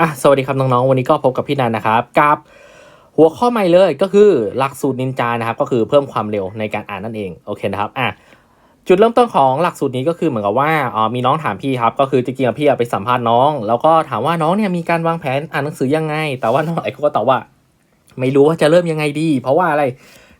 อะสวัสดีครับน้องๆ วันนี้ก็พบกับพี่นันนะครับกับหัวข้อใหม่เลยก็คือหลักสูตรนินจานะครับ ก็คือเพิ่มความเร็วในการอ่านนั่นเองโอเคนะครับอะจุดเริ่มต้นของหลักสูตรนี้ก็คือเหมือนกับว่าอ๋อมีน้องถามพี่ครับ ก็คือจริงๆพี่ไปสัมภาษณ์น้อง แล้วก็ถามว่าน้องเนี่ยมีการวางแผนอ่านหนังสือยังไง แต่ว่าน้องหลายคนก็ตอบว่า ไม่รู้ว่าจะเริ่มยังไงดี เพราะว่าอะไร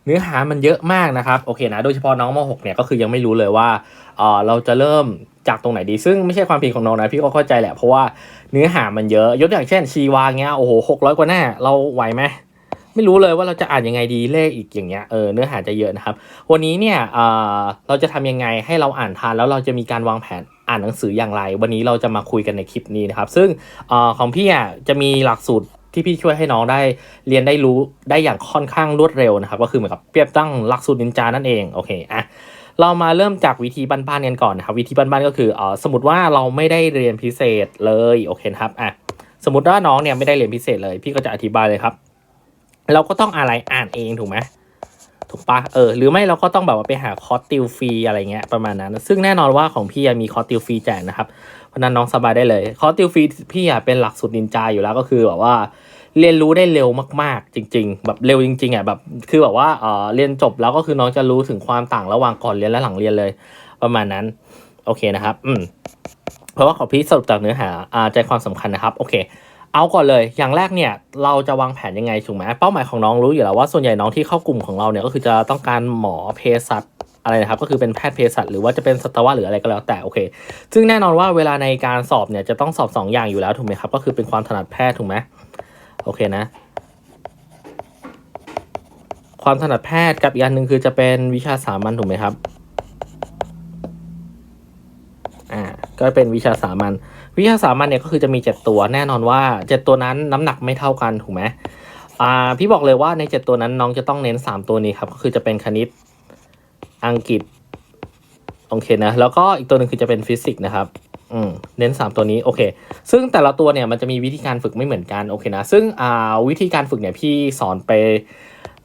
เนื้อหามันเยอะมากนะครับโอเคนะโดยเฉพาะน้องม .6 เนี่ยก็คือยังไม่รู้เลยว่าเออเราจะเริ่มจากตรงไหนดี ซึ่งไม่ใช่ความผิดของน้องนะพี่ก็เข้าใจแหละเพราะว่าเนื้อหามันเยอะยกตัวอย่างเช่น ชีวาเงี้ยโอ้โหหกร้อยกว่าหน้าเราไหวไหมไม่รู้เลยว่าเราจะอ่านยังไงดีเลขอีกอย่างเงี้ยเออเนื้อหาจะเยอะนะครับ วันนี้เนี่ยเออเราจะทำยังไงให้เราอ่านทันแล้วเราจะมีการวางแผนอ่านหนังสืออย่างไร วันนี้เราจะมาคุยกันในคลิปนี้นะครับ ซึ่งอของพี่อะจะมีหลักสูตร ที่พี่ช่วยให้น้องได้เรียนได้รู้ได้อย่างค่อนข้างรวดเร็วนะครับ ก็คือเหมือนกับเปรียบตั้งหลักสูตรนินจานั่นเองโอเคอะเรามาเริ่มจากวิธีบ้านๆกันก่อนนะครับ วิธีบ้านๆก็คือเออสมมติว่าเราไม่ได้เรียนพิเศษเลยโอเคครับอะสมมติว่าน้องเนี่ยไม่ได้เรียนพิเศษเลย พี่ก็จะอธิบายเลยครับ เราก็ต้องอะไรอ่านเองถูกไหมถูกปะเออหรือไม่เราก็ต้องแบบว่าไปหาคอร์สติวฟรีอะไรเงี้ยประมาณนั้น ซึ่งแน่นอนว่าของพี่มีคอร์สติวฟรีแจกนะครับเพราะนั้นน้องสบายได้เลยคอร์สติวฟรีพี่เป็นหลักสูตรนินจาอยู่แล้วก็คือแบบว่า เรียนรู้ได้เร็วมาก ๆ จริง ๆ แบบเร็วจริงๆอะแบบคือแบบว่าเออเรียนจบแล้วก็คือน้องจะรู้ถึงความต่างระหว่างก่อนเรียนและหลังเรียนเลย ประมาณนั้น โอเคนะครับ อืมเพราะว่าขอพี่สรุปจากเนื้อหาอ่าใจความสำคัญนะครับ โอเค เอาก่อนเลย อย่างแรกเนี่ย เราจะวางแผนยังไงถูกไหมเป้าหมายของน้องรู้อยู่แล้วว่าส่วนใหญ่น้องที่เข้ากลุ่มของเราเนี่ยก็คือจะต้องการหมอเภสัชอะไรนะครับก็คือเป็นแพทย์เภสัชหรือว่าจะเป็นสัตวะหรืออะไรก็แล้วแต่โอเค ซึ่งแน่นอนว่าเวลาในการสอบเนี่ยจะต้องสอบสองอย่างอยู่แล้วถูกไหมครับก็คือเป็นความถนัดแพทย์ถูกไหม โอเคนะ ความถนัดแพทย์กับอีกอันหนึ่งคือจะเป็นวิชาสามัญถูกไหมครับอ่าก็เป็นวิชาสามัญวิชาสามัญเนี่ยก็คือจะมีเจ็ดตัวแน่นอนว่าเจ็ดตัวนั้นน้ำหนักไม่เท่ากันถูกไหมอ่าพี่บอกเลยว่าในเจ็ดตัวนั้นน้องจะต้องเน้นสามตัวนี้ครับก็คือจะเป็นคณิตอังกฤษ โอเคนะ แล้วก็อีกตัวหนึ่งคือจะเป็นฟิสิกส์นะครับอืมเน้น 3 ตัวนี้โอเค ซึ่งแต่ละตัวเนี่ยมันจะมีวิธีการฝึกไม่เหมือนกันโอเคนะ ซึ่งอ่าวิธีการฝึกเนี่ยพี่สอนไป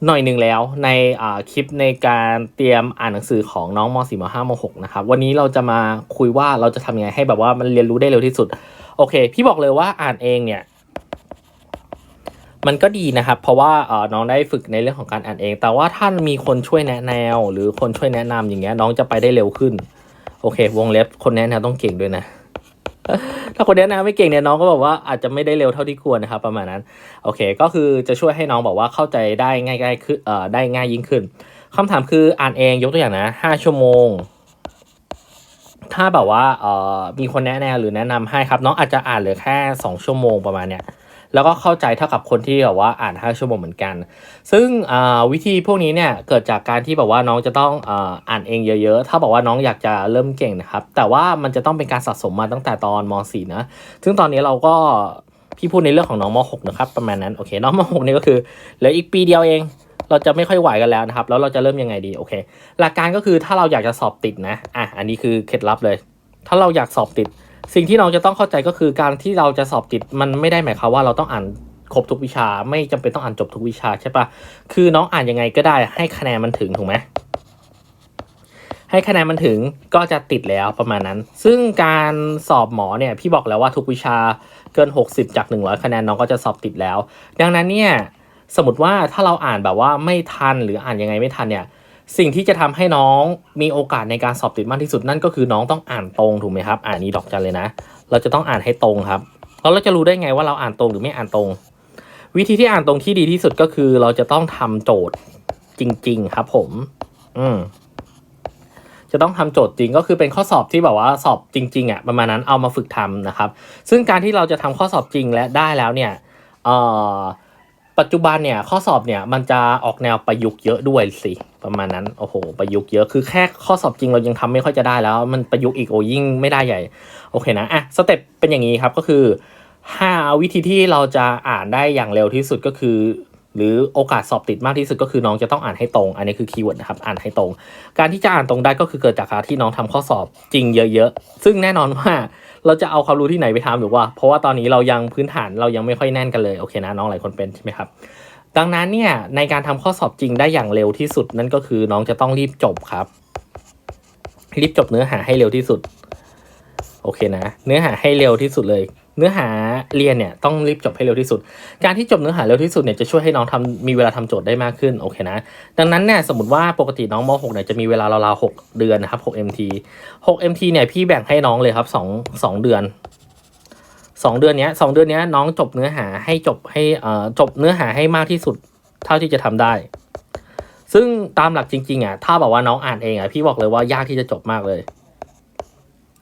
หน่อยหนึ่งแล้วในอ่าคลิปในการเตรียมอ่านหนังสือของน้องม .4 ม .5 ม .6 นะครับ วันนี้เราจะมาคุยว่าเราจะทำยังไงให้แบบว่ามันเรียนรู้ได้เร็วที่สุด โอเค พี่บอกเลยว่าอ่านเองเนี่ย มันก็ดีนะครับ เพราะว่าเออน้องได้ฝึกในเรื่องของการอ่านเอง แต่ว่าถ้ามีคนช่วยแนะแนว หรือคนช่วยแนะนำอย่างเงี้ยน้องจะไปได้เร็วขึ้น โอเค วงเล็บคนแนะแนวต้องเก่งด้วยนะถ้าคนแนะนำไม่เก่งเนี่ยน้องก็บอกว่าอาจจะไม่ได้เร็วเท่าที่ควรนะครับประมาณนั้นโอเค ก็คือจะช่วยให้น้องบอกว่าเข้าใจได้ง่ายๆขึ้นเอ่อได้ง่ายยิ่งขึ้นคำถามคืออ่านเองยกตัวอย่างนะห้าชั่วโมง ถ้าแบบว่าเอ่อมีคนแนะแนวหรือแนะนำให้ครับ น้องอาจจะอ่านเหลือแค่สองชั่วโมงประมาณเนี้ย แล้วก็เข้าใจเท่ากับคนที่แบบว่าอ่าน 5 ชั่วโมงเหมือนกัน ซึ่งวิธีพวกนี้เนี่ยเกิดจากการที่แบบว่าน้องจะต้องอ่านเองเยอะ ๆ ถ้าบอกว่าน้องอยากจะเริ่มเก่งนะครับ แต่ว่ามันจะต้องเป็นการสะสมมาตั้งแต่ตอนม .4 นะ ซึ่งตอนนี้เราก็พี่พูดในเรื่องของน้องม .6 นะครับประมาณนั้นโอเคน้องม .6 นี่ก็คือเหลืออีกปีเดียวเอง เราจะไม่ค่อยไหวกันแล้วนะครับ แล้วเราจะเริ่มยังไงดีโอเค หลักการก็คือถ้าเราอยากจะสอบติดนะอะอันนี้คือเคล็ดลับเลย ถ้าเราอยากสอบติด สิ่งที่น้องจะต้องเข้าใจก็คือการที่เราจะสอบติดมันไม่ได้หมายความว่าเราต้องอ่านครบทุกวิชา ไม่จำเป็นต้องอ่านจบทุกวิชาใช่ปะคือน้องอ่านยังไงก็ได้ให้คะแนนมันถึงถูกไหมให้คะแนนมันถึงก็จะติดแล้วประมาณนั้น ซึ่งการสอบหมอเนี่ยพี่บอกแล้วว่าทุกวิชาเกิน 60 จาก 100 คะแนนน้องก็จะสอบติดแล้ว ดังนั้นเนี่ยสมมติว่าถ้าเราอ่านแบบว่าไม่ทันหรืออ่านยังไงไม่ทันเนี่ย สิ่งที่จะทำให้น้องมีโอกาสในการสอบติดมากที่สุดนั่นก็คือน้องต้องอ่านตรงถูกไหมครับ อ่านนี้ดอกจันเลยนะ เราจะต้องอ่านให้ตรงครับแล้วเราจะรู้ได้ไงว่าเราอ่านตรงหรือไม่อ่านตรง วิธีที่อ่านตรงที่ดีที่สุดก็คือ เราจะต้องทำโจทย์จริง ๆ ครับ ผม อืมจะต้องทำโจทย์จริงก็คือเป็นข้อสอบที่แบบว่าสอบจริง ๆอะประมาณนั้นเอามาฝึกทำนะครับ ซึ่งการที่เราจะทำข้อสอบจริงและได้แล้วเนี่ยเอ่อ ปัจจุบันเนี่ยข้อสอบเนี่ยมันจะออกแนวประยุกต์เยอะด้วยสิประมาณนั้นโอ้โหประยุกต์เยอะคือแค่ข้อสอบจริงเรายังทำไม่ค่อยจะได้แล้ว มันประยุกต์อีกโอ้ยิ่งไม่ได้ใหญ่โอเคนะอะสเต็ปเป็นอย่างนี้ครับก็คือห้าวิธีที่เราจะอ่านได้อย่างเร็วที่สุดก็คือ หรือโอกาสสอบติดมากที่สุดก็คือน้องจะต้องอ่านให้ตรง อันนี้คือคีย์เวิร์ดนะครับอ่านให้ตรง การที่จะอ่านตรงได้ก็คือเกิดจากการที่น้องทำข้อสอบจริงเยอะ ๆ ซึ่งแน่นอนว่า เราจะเอาความรู้ที่ไหนไปทำหรือว่าเพราะว่าตอนนี้เรายังพื้นฐานเรายังไม่ค่อยแน่นกันเลยโอเคนะน้องหลายคนเป็นใช่ไหมครับดังนั้นเนี่ยในการทำข้อสอบจริงได้อย่างเร็วที่สุดนั่นก็คือน้องจะต้องรีบจบครับ รีบจบเนื้อหาให้เร็วที่สุดโอเคนะ เนื้อหาให้เร็วที่สุดเลย เนื้อหาเรียนเนี่ยต้องรีบจบให้เร็วที่สุด การที่จบเนื้อหาเร็วที่สุดเนี่ยจะช่วยให้น้องทำมีเวลาทำโจทย์ได้มากขึ้นโอเคนะ ดังนั้นเนี่ยสมมติว่าปกติน้องม .6 เนี่ยจะมีเวลาราวๆ6เดือนนะครับ6 MT 6 MT เนี่ยพี่แบ่งให้น้องเลยครับ2 2เดือน 2 เดือนเนี้ย2เดือนเนี้ยน้องจบเนื้อหาให้จบให้เอ่อจบเนื้อหาให้มากที่สุดเท่าที่จะทำได้ ซึ่งตามหลักจริงๆอะถ้าบอกว่าน้องอ่านเองอะพี่บอกเลยว่ายากที่จะจบมากเลย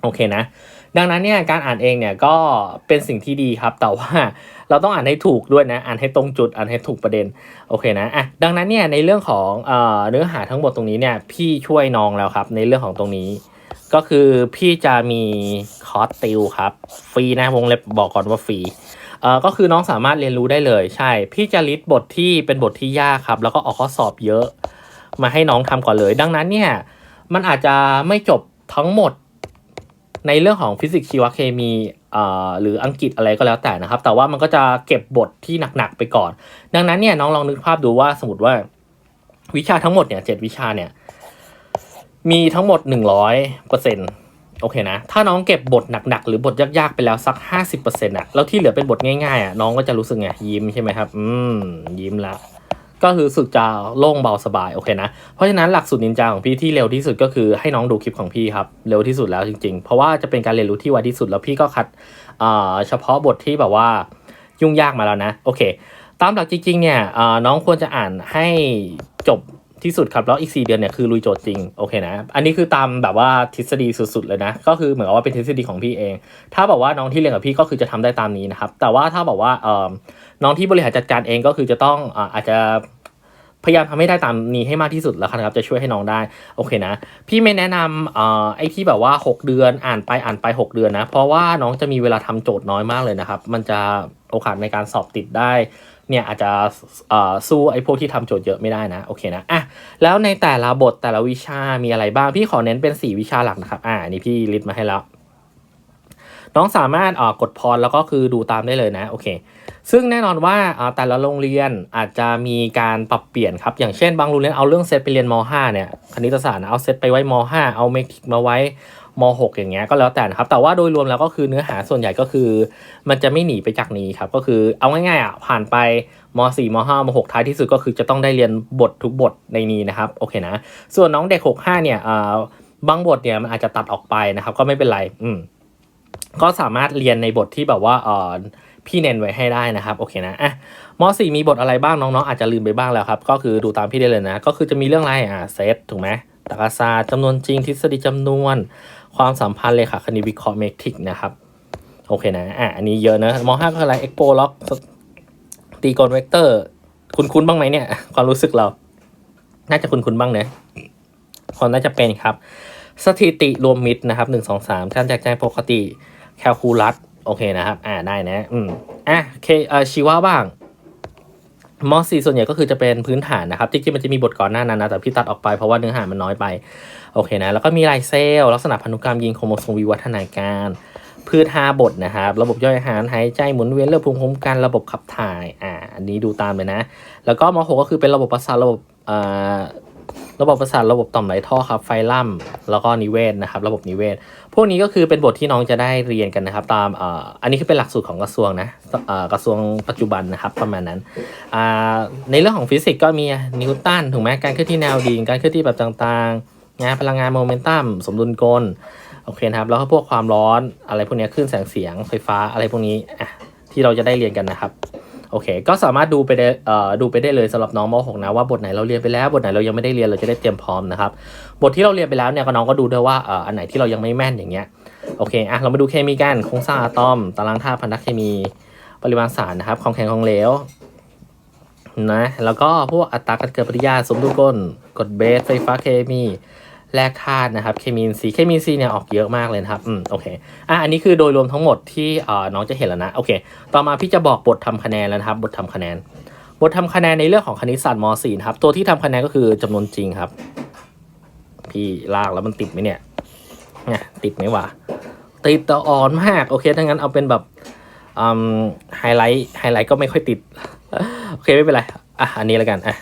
โอเคนะ ดังนั้นเนี่ยการอ่านเองเนี่ยก็เป็นสิ่งที่ดีครับ แต่ว่าเราต้องอ่านให้ถูกด้วยนะ อ่านให้ตรงจุด อ่านให้ถูกประเด็น โอเคนะ อะ ดังนั้นเนี่ยในเรื่องของเอ่อเนื้อหาทั้งหมดตรงนี้เนี่ย พี่ช่วยน้องแล้วครับ ในเรื่องของตรงนี้ ก็คือพี่จะมีคอร์สติวครับ ฟรีนะวงเล็บบอกก่อนว่าฟรี เอ่อ ก็คือน้องสามารถเรียนรู้ได้เลย ใช่ พี่จะลิสต์บทที่เป็นบทที่ยากครับ แล้วก็ออกข้อสอบเยอะ มาให้น้องทำก่อนเลย ดังนั้นเนี่ย มันอาจจะไม่จบทั้งหมด ในเรื่องของฟิสิกส์ชีวเคมีหรืออังกฤษอะไรก็แล้วแต่นะครับ แต่ว่ามันก็จะเก็บบทที่หนักๆไปก่อน ดังนั้นเนี่ยน้องลองนึกภาพดูว่าสมมติว่าวิชาทั้งหมดเนี่ยเจ็ดวิชาเนี่ย มีทั้งหมดหนึ่งร้อยเปอร์เซ็นตโอเคนะ ถ้าน้องเก็บบทหนักๆ หรือบทยากๆ ไปแล้วสักห้าสิบเปอร์เซ็นต์อะแล้วที่เหลือเป็นบทง่ายๆอะน้องก็จะรู้สึกไงยิ้มใช่ไหมครับ อืม ยิ้มละ ก็คือรู้สึกจะโล่งเบาสบายโอเคนะ เพราะฉะนั้นหลักสูตรนินจาของพี่ที่เร็วที่สุดก็คือให้น้องดูคลิปของพี่ครับเร็วที่สุดแล้วจริงๆ เพราะว่าจะเป็นการเรียนรู้ที่ไวที่สุดแล้วพี่ก็คัดเฉพาะบทที่แบบว่ายุ่งยากมาแล้วนะโอเค ตามหลักจริงๆเนี่ยน้องควรจะอ่านให้จบ ที่สุดครับ แล้วอีก 4 เดือนเนี่ยคือลุยโจทย์จริง โอเคนะ อันนี้คือตามแบบว่าทฤษฎีสุด ๆ เลยนะ ก็คือเหมือนกับว่าเป็นทฤษฎีของพี่เอง ถ้าบอกว่าน้องที่เรียนกับพี่ก็คือจะทำได้ตามนี้นะครับ แต่ว่าถ้าบอกว่าเอ่อน้องที่บริหารจัดการเองก็คือจะต้องอาอาจจะพยายามทำให้ได้ตามนี้ให้มากที่สุดแล้วกันครับจะช่วยให้น้องได้โอเคนะ พี่ไม่แนะนำเอ่อไอ้ที่แบบว่า 6 เดือนอ่านไปอ่านไป 6 เดือนนะ เพราะว่าน้องจะมีเวลาทำโจทย์น้อยมากเลยนะครับ มันจะโอกาสในการสอบติดได้ เนี่ยอาจจะสู้ไอ้พวกที่ทำโจทย์เยอะไม่ได้นะ โอเคนะอะแล้วในแต่ละบทแต่ละวิชามีอะไรบ้าง พี่ขอเน้นเป็น 4 วิชาหลักนะครับ อ่านี่พี่ลิสต์มาให้แล้ว น้องสามารถกดพรแล้วก็คือดูตามได้เลยนะ โอเค ซึ่งแน่นอนว่าอ่าแต่ละโรงเรียนอาจจะมีการปรับเปลี่ยนครับ อย่างเช่น บางโรงเรียนเอาเรื่องเซตไปเรียนม .5 เนี่ย คณิตศาสตร์นะเอาเซตไปไว้ม .5 เอาเมทริกมาไว้ ม .6 อย่างเงี้ยก็แล้วแต่นะครับแต่ว่าโดยรวมแล้วก็คือเนื้อหาส่วนใหญ่ก็คือ มันจะไม่หนีไปจากนี้ครับก็คือเอาง่ายๆอะผ่านไปม .4 ม .5 ม .6 ท้ายที่สุดก็คือจะต้องได้เรียนบททุกบทในนี้นะครับโอเคนะส่วนน้องเด็ก 65 เนี่ยอ่าบางบทเนี่ยมันอาจจะตัดออกไปนะครับ ก็ไม่เป็นไรอืมก็สามารถเรียนในบทที่แบบว่าเออพี่เน้นไว้ให้ได้นะครับโอเคนะอะม .4 มีบทอะไรบ้างน้องๆอาจจะลืมไปบ้างแล้วครับ ก็คือดูตามพี่ได้เลยนะ ก็คือจะมีเรื่องอะไรอะเซตถูกไหมตรรกศาสตร์จำนวนจริงทฤษฎีจำนวน ความสัมพันธ์เลขาคณิตวิเคราะห์เมทริกนะครับ โอเคนะ อะ อันนี้เยอะนะม .5 ก็ออะไรเอ็กโปล็อกตีกลเวกเตอร์คุ้นบ้างไหมเนี่ย ความรู้สึกเรา น่าจะคุ้นๆบ้างเนะคนน่าจะเป็นครับ สถิติรวมมิตรนะครับหนึ่งสองสามการแจกแจงปกติแคลคูลัสโอเคนะครับ อ่าได้นะ อืม อะเคเอ่อชีวะบ้างม .4 ส่วนใหญ่ก็คือจะเป็นพื้นฐานนะครับจริงๆมันจะมีบทก่อนหน้านั้นนะแต่พี่ตัดออกไปเพราะว่าเนื้อหามันน้อยไป โอเคนะ แล้วก็มีลายเซลล์ลักษณะพันธุกรรมยีนโครโมโซมวิวัฒนาการ พืชห้าบทนะครับ ระบบย่อยอาหารหายใจหมุนเวียนเลือดภูมิคุ้มกันระบบขับถ่ายอ่าอันนี้ดูตามเลยนะ แล้วก็ม .6 ก็คือเป็นระบบประสาทระบบอ่อระบบประสาทระบบต่อมไหลท่อครับไฟลัมแล้วก็นิเวศนะครับ ระบบนิเวศ พวกนี้ก็คือเป็นบทที่น้องจะได้เรียนกันนะครับ ตามอ่ออันนี้คือเป็นหลักสูตรของกระทรวงนะอ่อกระทรวงปัจจุบันนะครับประมาณนั้นอ่าในเรื่องของฟิสิกส์ก็มีนิวตันถูกไหมการเคลื่อนที่แนวดิ่งการเคลื่อนที่แบบต่างๆ งานพลังงานโมเมนตัมสมดุลกลโอเคนะครับแล้วก็พวกความร้อนอะไรพวกนี้คลื่นแสงเสียงไฟฟ้าอะไรพวกนี้อะที่เราจะได้เรียนกันนะครับโอเค ก็สามารถดูไปได้เอ่อดูไปได้เลยสำหรับน้องม .6 นะว่าบทไหนเราเรียนไปแล้วบทไหนเรายังไม่ได้เรียนเราจะได้เตรียมพร้อมนะครับบทที่เราเรียนไปแล้วเนี่ยก็น้องก็ดูด้วยว่าเอ่ออันไหนที่เรายังไม่แม่นอย่างเงี้ยโอเคอะเรามาดูเคมีกันโครงสร้างอะตอม ตารางธาตุพันธะเคมีปริมาณสารนะครับของแข็งของเหลวนะแล้วก็พวกอัตราการเกิดปฏิกิริยาสมดุลกลกฎเบสไฟฟ้าเคมี แร่ธาตุนะครับเคมีนทรีเคมีนทรีเนี่ยออกเยอะมากเลยนะครับอืมโอเคอะอันนี้คือโดยรวมทั้งหมดที่เอ่อน้องจะเห็นแล้วนะโอเค ต่อมาพี่จะบอกบททำคะแนนแล้วนะครับ บททำคะแนน บททำคะแนนในเรื่องของคณิตศาสตร์ม .4 นะครับตัวที่ทำคะแนนก็คือจำนวนจริงครับ พี่ลากแล้วมันติดไหมเนี่ยเนี่ยติดไหมวะติดแต่อ่อนมากโอเคถ้างั้นเอาเป็นแบบอืมไฮไลท์ไฮไลท์ก็ไม่ค่อยติดโอเคไม่เป็นไรอะอันนี้แล้วกันอะ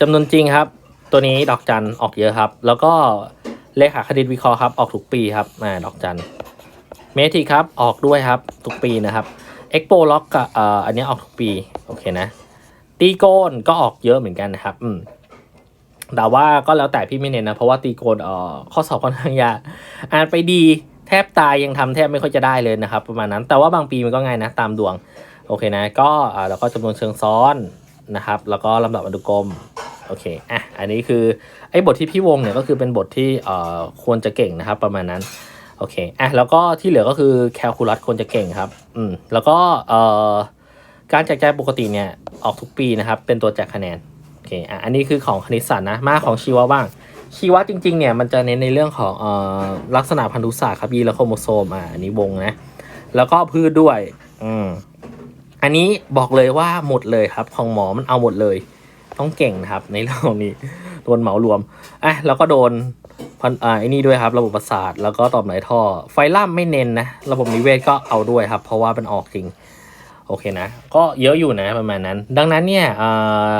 จำนวนจริงครับ ตัวนี้ดอกจันออกเยอะครับ แล้วก็เลขาคณิตวิเคราะห์ครับออกทุกปีครับอ่าดอกจันเมทิครับออกด้วยครับทุกปีนะครับเอ็กโปล็อกกับเอ่ออันนี้ออกทุกปีโอเคนะตีโกนก็ออกเยอะเหมือนกันนะครับอืมแต่ว่าก็แล้วแต่พี่ไม่เน้นนะ เพราะว่าตีโกนเอ่อข้อสอบค่อนข้างยากอ่านไปดีแทบตายยังทำแทบไม่ค่อยจะได้เลยนะครับประมาณนั้นแต่ว่าบางปีมันก็ง่ายนะตามดวงโอเคนะก็อ่าแล้วก็จำนวนเชิงซ้อนนะครับ แล้วก็ลำดับอนุกรม โอเคอะอันนี้คือไอ้บทที่พี่วงเนี่ยก็คือเป็นบทที่เอ่อควรจะเก่งนะครับประมาณนั้นโอเคอะแล้วก็ที่เหลือก็คือแคลคูลัสควรจะเก่งครับอืมแล้วก็เอ่อการแจกจ่ายปกติเนี่ยออกทุกปีนะครับ เป็นตัวแจกคะแนนโอเคอะอันนี้คือของคณิตศาสตร์นะมาของชีวะบ้างชีวะจริงๆเนี่ยมันจะเน้นในเรื่องของเอ่อลักษณะพันธุศาสตร์ครับยีและโครโมโซมอะอันนี้วงนะแล้วก็พืชด้วยอืมอันนี้บอกเลยว่าหมดเลยครับ ของหมอมันเอาหมดเลย ต้องเก่งนะครับ ในเรื่องของนี้โดนเหมารวมอะแล้วก็โดนพันอ่าไอ้นี่ด้วยครับ ระบบประสาทแล้วก็ต่อมไหลท่อ ไฟล่ามไม่เน้นนะ ระบบนิเวศก็เอาด้วยครับ เพราะว่ามันออกจริง โอเคนะ ก็เยอะอยู่นะประมาณนั้น ดังนั้นเนี่ยอ่า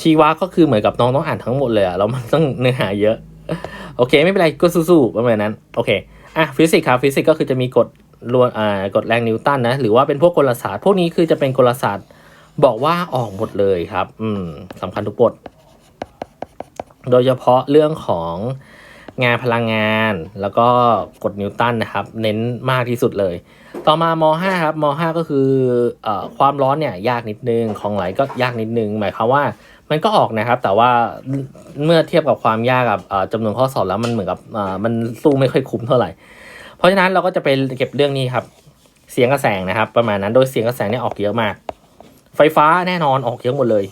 ชีวะก็คือเหมือนกับน้องต้องอ่านทั้งหมดเลยอะแล้วมันต้องเนื้อหาเยอะ โอเค ไม่เป็นไรก็สู้ๆประมาณนั้น โอเคอะฟิสิกส์ครับฟิสิกส์ก็คือจะมีกฎรวนอ่ากฎแรงนิวตันนะ หรือว่าเป็นพวกกลศาสตร์ พวกนี้คือจะเป็นกลศาสตร์ บอกว่าออกหมดเลยครับ อืมสำคัญทุกบท โดยเฉพาะเรื่องของงานพลังงานแล้วก็กฎนิวตันนะครับ เน้นมากที่สุดเลย ต่อมาม5ครับม5ก็คืออความร้อนเนี่ยยากนิดนึงของไหลก็ยากนิดนึง หมายความว่ามันก็ออกนะครับ แต่ว่าเมื่อเทียบกับความยากกับจำนวนข้อสอบแล้วมันเหมือนกับมันสู้ไม่ค่อยคุ้มเท่าไหร่ เพราะฉะนั้นเราก็จะไปเก็บเรื่องนี้ครับ เสียงกระแสงนะครับ ประมาณนั้นโดยเสียงกระแสงเนี่ยออกเยอะมาก ไฟฟ้าแน่นอนออกเยอะหมดเลย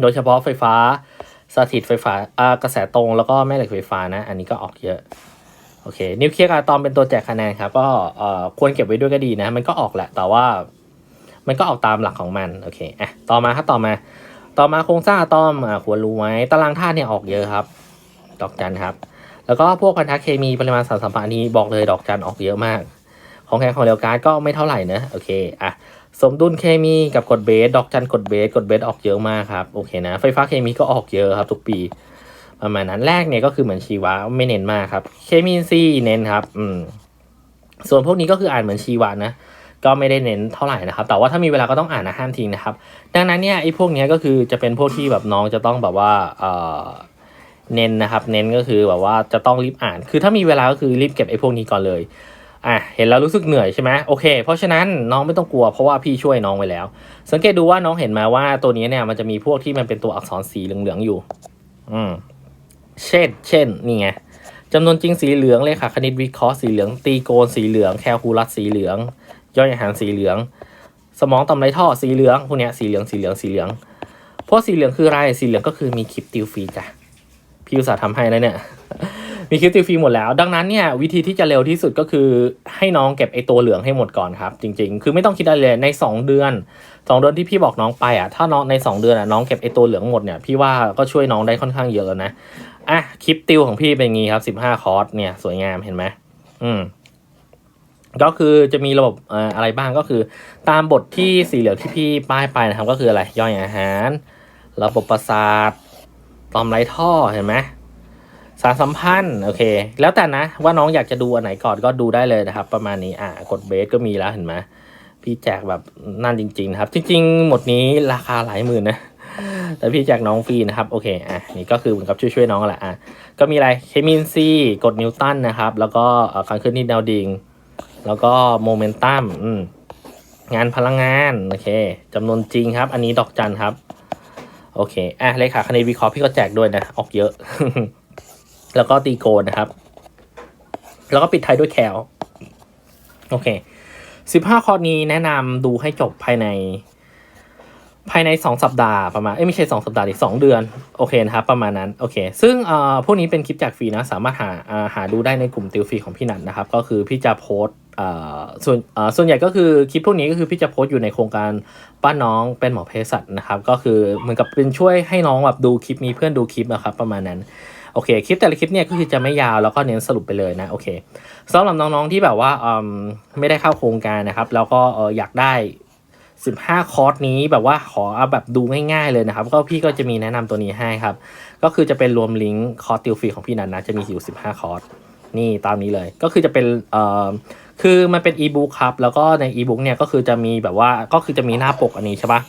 โดยเฉพาะไฟฟ้าสถิตไฟฟ้ากระแสตรงแล้วก็แม่เหล็กไฟฟ้านะ อันนี้ก็ออกเยอะโอเคนิวเคลียร์อะตอมเป็นตัวแจกคะแนนครับก็ควรเก็บไว้ด้วยก็ดีนะ มันก็ออกแหละ แต่ว่ามันก็ออกตามหลักของมันโอเคอะต่อมาครับต่อมา ต่อมาโครงสร้างอะตอมอ่าควรรู้ไหมตารางธาตุเนี่ยออกเยอะครับดอกจันครับ แล้วก็พวกพันธะเคมีปริมาณสารสัมพันธ์อันนี้บอกเลยดอกจันออกเยอะมาก ของแข็งของเหลวก๊าซก็ไม่เท่าไหร่นะโอเคอะ สมดุลเคมีกับกฎเบสดอกจันกฎเบสกฎเบสออกเยอะมากครับโอเคนะไฟฟ้าเคมีก็ออกเยอะครับทุกปี ประมาณนั้นแรกเนี่ยก็คือเหมือนชีวะไม่เน้นมากครับ เคมีอินทรีย์เน้นครับอืมส่วนพวกนี้ก็คืออ่านเหมือนชีวะนะก็ไม่ได้เน้นเท่าไหร่นะครับ แต่ว่าถ้ามีเวลาก็ต้องอ่านนะห้ามทิ้งนะครับ ดังนั้นเนี่ยไอ้พวกนี้ก็คือจะเป็นพวกที่แบบน้องจะต้องแบบว่าเออเน้นนะครับ เน้นก็คือแบบว่าจะต้องรีบอ่าน คือถ้ามีเวลาก็คือรีบเก็บไอ้พวกนี้ก่อนเลย อะเห็นแล้วรู้สึกเหนื่อยใช่ไหมโอเค เพราะฉะนั้นน้องไม่ต้องกลัวเพราะว่าพี่ช่วยน้องไว้แล้ว สังเกตดูว่าน้องเห็นไหมาว่าตัวนี้เนี่ยมันจะมีพวกที่มันเป็นตัวอักษรสีเหลืองๆอยู่ อืม เช่น เช่น นี่ไงจำนวนจริงสีเหลืองเลขาคณิตวิเคราะห์สีเหลือง ตีโกนสีเหลือง แคลคูลัสสีเหลือง ย่อยอาหารสีเหลือง สมองต่อมไรท่อสีเหลือง พวกเนี้ยสีเหลืองสีเหลืองสีเหลือง พวกสีเหลืองคืออะไร สีเหลืองก็คือมีคลิปติวฟรีจ้ะพี่อุตส่าห์ทำให้แล้วเนี่ย มีคลิปติฟีหมดแล้ว ดังนั้นเนี่ยวิธีที่จะเร็วที่สุดก็คือให้น้องเก็บไอตัวเหลืองให้หมดก่อนครับ จริง ๆ คือไม่ต้องคิดอะไรเลยใน 2 เดือน 2 เดือนที่พี่บอกน้องไปอะถ้าน้องใน 2 เดือนอะน้องเก็บไอตัวเหลืองหมดเนี่ยพี่ว่าก็ช่วยน้องได้ค่อนข้างเยอะแล้วนะอะคลิปติวของพี่เป็นงี้ครับ 15 คอร์สเนี่ยสวยงามเห็นไหมอืมก็คือจะมีระบบเอ่ออะไรบ้างก็คือ ตามบทที่สีเหลืองที่พี่ป้ายไปนะครับ ก็คืออะไรย่อยอาหาร ระบบประสาทต่อมไรท่อเห็นไหม สารสัมพันธ์โอเค แล้วแต่นะว่าน้องอยากจะดูอันไหนก่อนก็ดูได้เลยนะครับ ประมาณนี้อ่ากดเบสก็มีแล้วเห็นไหมพี่แจกแบบนั่นจริง ๆ นะครับ จริง ๆ หมดนี้ราคาหลายหมื่นนะแต่พี่แจกน้องฟรีนะครับโอเคอะนี่ก็คือเหมือนกับช่วยๆน้องแหละอะก็มีอะไรเคมีนซีกดนิวตันนะครับ แล้วก็เอ่อการเคลื่อนที่แนวดิ่งแล้วก็โมเมนตัมอืมงานพลังงานโอเคจำนวนจริงครับ อันนี้ดอกจันครับ โอเคอะเลขาคณิตวิเคราะห์พี่ก็แจกด้วยนะ ออกเยอะ แล้วก็ตีโกนนะครับ แล้วก็ปิดท้ายด้วยแคลโอเคสิบห้าข้อนี้แนะนำดูให้จบภายใน ภายในสองสัปดาห์ประมาณ เอ้ยไม่ใช่สองสัปดาห์ดิสองเดือน โอเคนะครับ ประมาณนั้น โอเค ซึ่งเอ่อพวกนี้เป็นคลิปจากฟรีนะ สามารถหาาหาดูได้ในกลุ่มติวฟรีของพี่นันนะครับ ก็คือพี่จะโพสเอ่อส่วนเอ่อส่วนใหญ่ก็คือคลิปพวกนี้ก็คือพี่จะโพสต์อยู่ในโครงการป้าน้องเป็นหมอเภสัชนะครับ ก็คือเหมือนกับเป็นช่วยให้น้องแบบดูคลิปมีเพื่อนดูคลิปนะครับประมาณนั้น โอเคคลิปแต่ละคลิปเนี่ยก็คือจะไม่ยาวแล้วก็เน้นสรุปไปเลยนะโอเคสำหรับน้องๆที่แบบว่าไม่ได้เข้าโครงการนะครับ แล้วก็อยากได้ 15 คอร์สนี้แบบว่าขอเอาแบบดูง่ายๆเลยนะครับ ก็พี่ก็จะมีแนะนำตัวนี้ให้ครับ ก็คือจะเป็นรวมลิงก์คอร์สติวฟรีของพี่นันนะจะมีอยู่ 15 คอร์สนี่ตามนี้เลยก็คือจะเป็นเอ่อคือมันเป็นอีบุ๊กครับแล้วก็ในอีบุ๊กเนี่ยก็คือจะมีแบบว่าก็คือจะมีหน้าปกอันนี้ใช่ปะ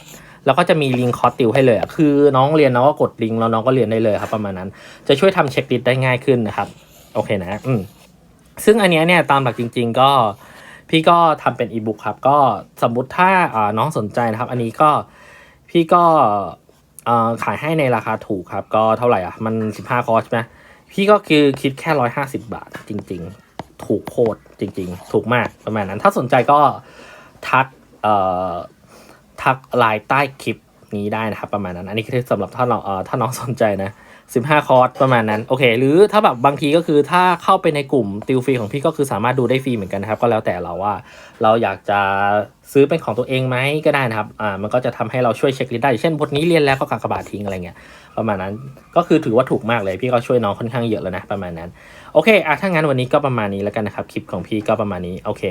แล้วก็จะมีลิงก์คอร์สติวให้เลยอะคือน้องเรียนน้องก็กดลิงก์แล้วน้องก็เรียนได้เลยครับประมาณนั้น จะช่วยทำเช็คลิสต์ได้ง่ายขึ้นนะครับ โอเคนะ อืมซึ่งอันนี้เนี่ยตามหลักจริง ๆ ก็พี่ก็ทำเป็นอีบุ๊กครับ ก็สมมุติถ้าอ่าน้องสนใจนะครับ อันนี้ก็พี่ก็ขายให้ในราคาถูกครับ ก็เท่าไหร่อะ มันสิบห้าคอร์สใช่ไหมพี่ก็คือคิดแค่ร้อยห้าสิบาทจริง ๆ ถูกโคตรจริง ๆ ถูกมากประมาณนั้น ถ้าสนใจก็ทักเอ่อ ทักไลน์ใต้คลิปนี้ได้นะครับประมาณนั้น อันนี้คือสำหรับถ้าน้องเอ่อถ้าน้องสนใจนะสิบห้าคอร์สประมาณนั้นโอเค หรือถ้าแบบบางทีก็คือถ้าเข้าไปในกลุ่มติวฟรีของพี่ก็คือสามารถดูได้ฟรีเหมือนกันนะครับ ก็แล้วแต่เราว่า เราอยากจะซื้อเป็นของตัวเองไหมก็ได้นะครับอ่ามันก็จะทำให้เราช่วยเช็คลิสต์ได้ เช่นบทนี้เรียนแล้วก็กากบาททิ้งอะไรเงี้ยประมาณนั้นก็คือถือว่าถูกมากเลยพี่ก็ช่วยน้องค่อนข้างเยอะแล้วนะประมาณนั้นโอเคอะถ้างั้นวันนี้ก็ประมาณนี้แล้วกันนะครับคลิปของพี่ก็ประมาณนี้โอเค